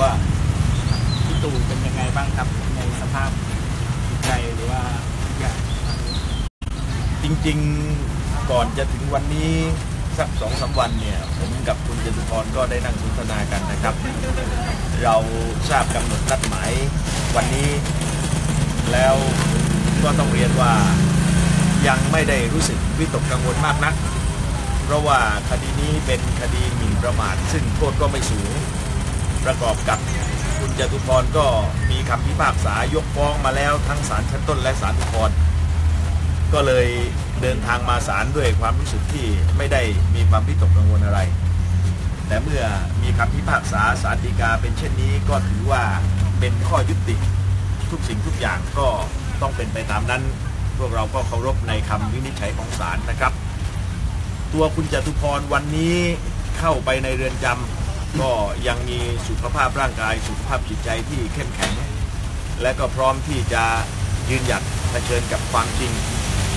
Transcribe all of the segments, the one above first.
ว่าพี่ตู่เป็นยังไงบ้างครับในสภาพจิตใจหรือว่าทุกอย่างจริงๆก่อนจะถึงวันนี้สักสองสามวันเนี่ย ผมกับคุณจตุพรก็ได้นั่งสนทนากันนะครับ เราทราบกำหนดนัดหมายวันนี้ แล้วก็ต้องเรียนว่ายังไม่ได้รู้สึกวิตกกังวลมากนัก เพราะว่าคดีนี้เป็นคดีหมิ่นประมาทซึ่งโทษก็ไม่สูง ประกอบกับคุณจตุพรก็มีคำพิพากษายกฟ้องมาแล้วทั้งศาลชั้นต้นและศาลอุทธรณ์ก็เลยเดินทางมาศาลด้วยความรู้สึกที่ไม่ได้มีความพิตกกังวลอะไร แต่เมื่อมีคำพิพากษาศาลฎีกาเป็นเช่นนี้ก็ถือว่าเป็นข้อยุติทุกสิ่งทุกอย่างก็ต้องเป็นไปตามนั้น พวกเราก็เคารพในคำวินิจฉัยของศาลนะครับ ตัวคุณจตุพรวันนี้เข้าไปในเรือนจำ ก็ยังมีสุขภาพร่างกายสุขภาพจิตใจที่เข้มแข็ง และก็พร้อมที่จะยืนหยัดเผชิญกับความจริง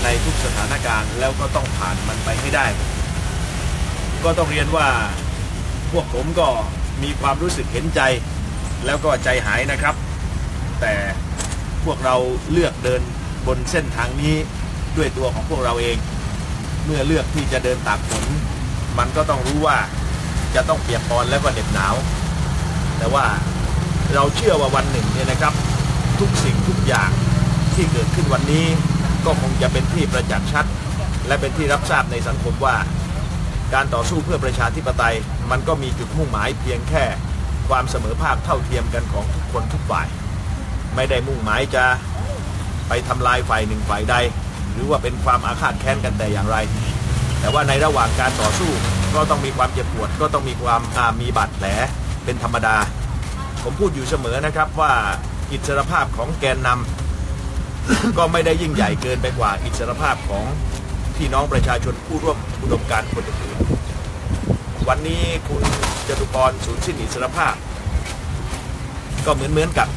ในทุกสถานการณ์ แล้วก็ต้องผ่านมันไปให้ได้ ก็ต้องเรียนว่าพวกผมก็มีความรู้สึกเห็นใจ แล้วก็ใจหายนะครับ แต่พวกเราเลือกเดินบนเส้นทางนี้ด้วยตัวของพวกเราเอง เมื่อเลือกที่จะเดินตากฝนมันก็ต้องรู้ว่า จะต้องเปียกปอนและก็เหน็บหนาว แต่ว่าเราเชื่อว่าวันหนึ่งเนี่ยนะครับ ทุกสิ่งทุกอย่างที่เกิดขึ้นวันนี้ ก็คงจะเป็นที่ประจักษ์ชัด และเป็นที่รับทราบในสังคมว่า การต่อสู้เพื่อประชาธิปไตย มันก็มีจุดมุ่งหมายเพียงแค่ความเสมอภาคเท่าเทียมกันของทุกคนทุกฝ่าย ไม่ได้มุ่งหมายจะไปทำลายฝ่ายหนึ่งฝ่ายใด หรือว่าเป็นความอาฆาตแค้นกันแต่อย่างไร แต่ว่าในระหว่างการต่อสู้ ก็ต้องมีความเจ็บปวด ก็ต้องมีความามีบาดแผลเป็นธรรมดา ผมพูดอยู่เสมอนะครับว่าอิสรภาพของแกนนำก็ไม่ได้ยิ่งใหญ่เกินไปกว่าอิสรภาพของพี่น้องประชาชนผู้ร่วมอุดมการณ์คนอื่นวันนี้คุณจตุพรสูญสิ้นอิสรภาพ ก็เหมือนเหมือนกับ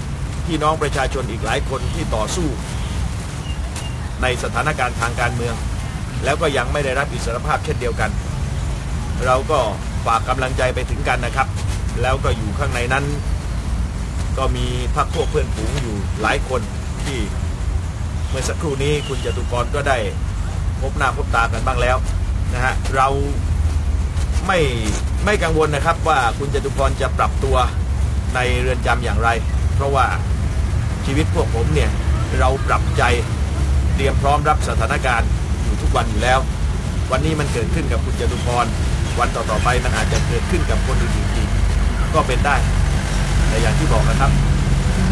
พี่น้องประชาชนอีกหลายคนที่ต่อสู้ ในสถานการณ์ทางการเมือง แล้วก็ยังไม่ได้รับอิสรภาพเช่นเดียวกัน เราก็ฝากกำลังใจไปถึงกันนะครับ แล้วก็อยู่ข้างในนั้น ก็มีพักพวกเพื่อนฝูงอยู่หลายคนที่เมื่อสักครู่นี้คุณจตุพรก็ได้พบหน้าพบตากันบ้างแล้วนะฮะเราไม่ไม่กังวลนะครับว่าคุณจตุพรจะปรับตัวในเรือนจำอย่างไร เพราะว่าชีวิตพวกผมเนี่ยเราปรับใจเตรียมพร้อมรับสถานการณ์อยู่ทุกวันอยู่แล้ว วันนี้มันเกิดขึ้นกับคุณจตุพร วันต่อๆไปมันอาจจะเกิดขึ้นกับคนอื่นๆอีกก็เป็นได้ แต่อย่างที่บอกนะครับ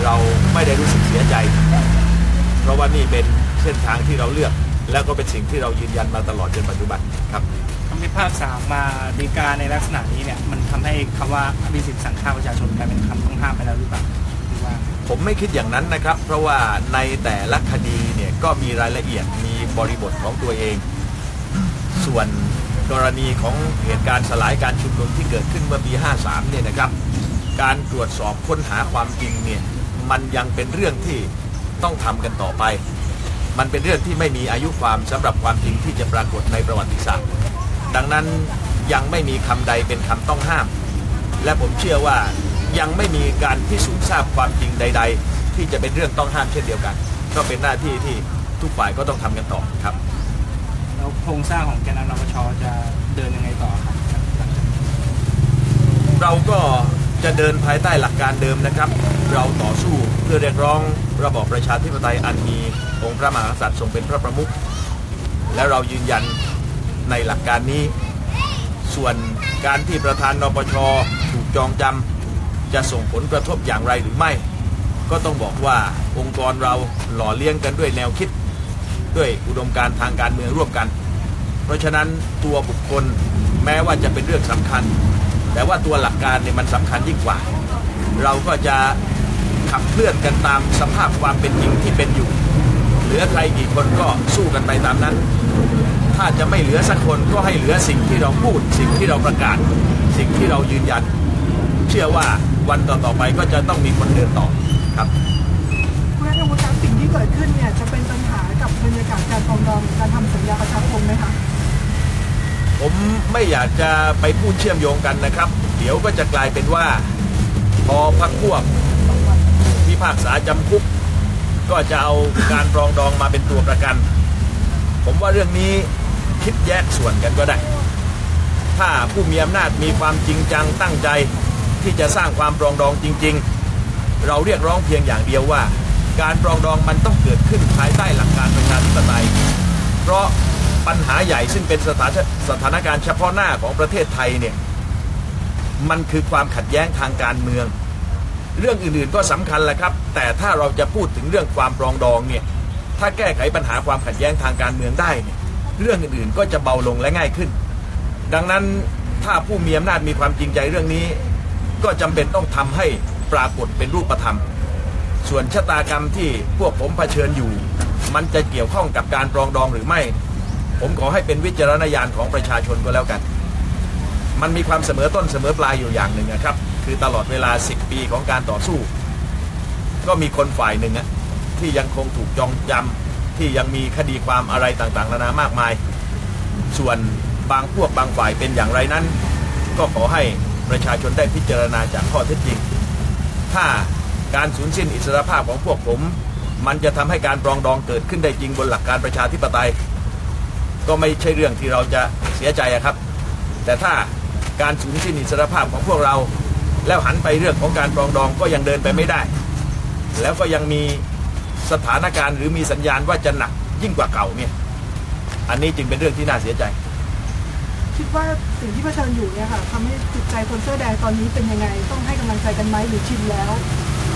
เราไม่ได้รู้สึกเสียใจ เพราะว่านี่เป็นเส้นทางที่เราเลือก แล้วก็เป็นสิ่งที่เรายืนยันมาตลอดจนปัจจุบันครับคำพิพากษามาดีกาในลักษณะนี้เนี่ยมันทำให้คำว่ามีสิทธิสั่งฆ่าประชาชนกลายเป็นคำต้องห้ามไปแล้วหรือเปล่าหรือว่าผมไม่คิดอย่างนั้นนะครับ เพราะว่าในแต่ละคดีเนี่ยก็มีรายละเอียดมีบริบทของตัวเอง ส่วน กรณีของเหตุการณ์สลายการชุมนุมที่เกิดขึ้นเมื่อปี 53 เนี่ยนะครับ การตรวจสอบค้นหาความจริงเนี่ยมันยังเป็นเรื่องที่ต้องทำกันต่อไป มันเป็นเรื่องที่ไม่มีอายุความสำหรับความจริงที่จะปรากฏในประวัติศาสตร์ ดังนั้นยังไม่มีคำใดเป็นคำต้องห้าม และผมเชื่อว่ายังไม่มีการพิสูจน์ทราบความจริงใด ๆ ที่จะเป็นเรื่องต้องห้ามเช่นเดียวกัน ก็เป็นหน้าที่ที่ทุกฝ่ายก็ต้องทำกันต่อครับ แล้วโครงสร้างของแกนนำนปชจะเดินยังไงต่อครับเราก็จะเดินภายใต้หลักการเดิมนะครับ เราต่อสู้เพื่อเรียกร้องระบอบประชาธิปไตยอันมีองค์พระมหากษัตริย์ทรงเป็นพระประมุขและเรายืนยันในหลักการนี้ ส่วนการที่ประธานนปชถูกจองจำจะส่งผลกระทบอย่างไรหรือไม่ ก็ต้องบอกว่าองค์กรเราหล่อเลี้ยงกันด้วยแนวคิด ด้วยอุดมการณ์ทางการเมืองร่วมกัน เพราะฉะนั้นตัวบุคคลแม้ว่าจะเป็นเรื่องสำคัญ แต่ว่าตัวหลักการเนี่ยมันสำคัญยิ่งกว่า เราก็จะขับเคลื่อนกันตามสภาพความเป็นจริงที่เป็นอยู่ เหลือใครกี่คนก็สู้กันไปตามนั้น ถ้าจะไม่เหลือสักคนก็ให้เหลือสิ่งที่เราพูด สิ่งที่เราประกาศ สิ่งที่เรายืนยัน เชื่อว่าวันต่อๆไปก็จะต้องมีคนเดินต่อครับคุณนัทวุฒิครับสิ่งที่เกิดขึ้นเนี่ยจะเป็นปัญหา กับบรรยากาศการปรองดองการทำสัญญาประชาคมไหมคะผมไม่อยากจะไปพูดเชื่อมโยงกันนะครับ เดี๋ยวก็จะกลายเป็นว่า พอพักพวกพิพากษาจำคุก ก็จะเอาการปรองดองมาเป็นตัวประกัน ผมว่าเรื่องนี้คิดแยกส่วนกันก็ได้ ถ้าผู้มีอำนาจมีความจริงจังตั้งใจที่จะสร้างความปรองดองจริง ๆ เราเรียกร้องเพียงอย่างเดียวว่า การปรองดองมันต้องเกิดขึ้นภายใต้หลักการประชาธิปไตย เพราะปัญหาใหญ่ซึ่งเป็นสถานสถานการณ์เฉพาะหน้าของประเทศไทยเนี่ยมันคือความขัดแย้งทางการเมือง เรื่องอื่นๆก็สำคัญแหละครับ แต่ถ้าเราจะพูดถึงเรื่องความปรองดองเนี่ยถ้าแก้ไขปัญหาความขัดแย้งทางการเมืองได้เนี่ยเรื่องอื่นๆก็จะเบาลงและง่ายขึ้น ดังนั้นถ้าผู้มีอำนาจมีความจริงใจเรื่องนี้ ก็จำเป็นต้องทำให้ปรากฏเป็นรูปธรรม ส่วนชะตากรรมที่พวกผมเผชิญอยู่ มันจะเกี่ยวข้องกับการปรองดองหรือไม่ ผมขอให้เป็นวิจารณญาณของประชาชนก็แล้วกัน มันมีความเสมอต้นเสมอปลายอยู่อย่างหนึ่งนะครับ คือตลอดเวลา 10 ปีของการต่อสู้ ก็มีคนฝ่ายหนึ่งอะที่ยังคงถูกจองจำที่ยังมีคดีความอะไรต่างๆนานามากมาย ส่วนบางพวกบางฝ่ายเป็นอย่างไรนั้น ก็ขอให้ประชาชนได้พิจารณาจากข้อเท็จจริง ถ้า การสูญสิ้นอิสรภาพของพวกผม มันจะทำให้การปรองดองเกิดขึ้นได้จริงบนหลักการประชาธิปไตย ก็ไม่ใช่เรื่องที่เราจะเสียใจครับ แต่ถ้าการสูญสิ้นอิสรภาพของพวกเรา แล้วหันไปเรื่องของการปรองดองก็ยังเดินไปไม่ได้ แล้วก็ยังมีสถานการณ์หรือมีสัญญาณว่าจะหนักยิ่งกว่าเก่าเนี่ยอันนี้จึงเป็นเรื่องที่น่าเสียใจ คิดว่าสิ่งที่เผชิญอยู่เนี่ยค่ะทำให้จิตใจคนเสื้อแดงตอนนี้เป็นยังไง ต้องให้กำลังใจกันไหมหรือชินแล้ว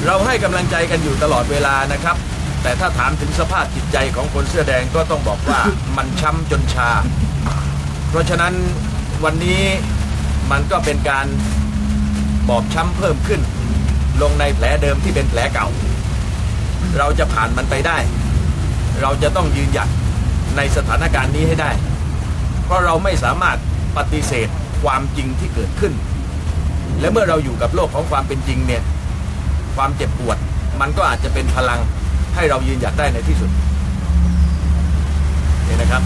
เราให้กำลังใจกันอยู่ตลอดเวลานะครับ แต่ถ้าถามถึงสภาพจิตใจของคนเสื้อแดงก็ต้องบอกว่ามันช้ำจนชา เพราะฉะนั้นวันนี้มันก็เป็นการบอบช้ำเพิ่มขึ้น ลงในแผลเดิมที่เป็นแผลเก่า เราจะผ่านมันไปได้ เราจะต้องยืนหยัดในสถานการณ์นี้ให้ได้ เพราะเราไม่สามารถปฏิเสธความจริงที่เกิดขึ้น และเมื่อเราอยู่กับโลกของความเป็นจริงเนี่ย ความเจ็บปวด มันก็อาจจะเป็นพลังให้เรายืนหยัดได้ในที่สุดนี่นะครับ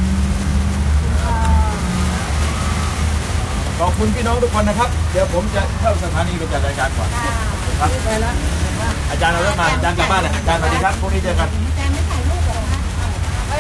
ขอบคุณพี่น้องทุกคนนะครับ เดี๋ยวผมจะเข้าสถานีไปจัดรายการก่อนครับไปแล้วอาจารย์เราเริ่มมาอาจารย์กลับบ้านเลยอาจารย์สวัสดีครับพรุ่งนี้เจอกันแต่ไม่ถ่ายรูปเหรอคะไอ้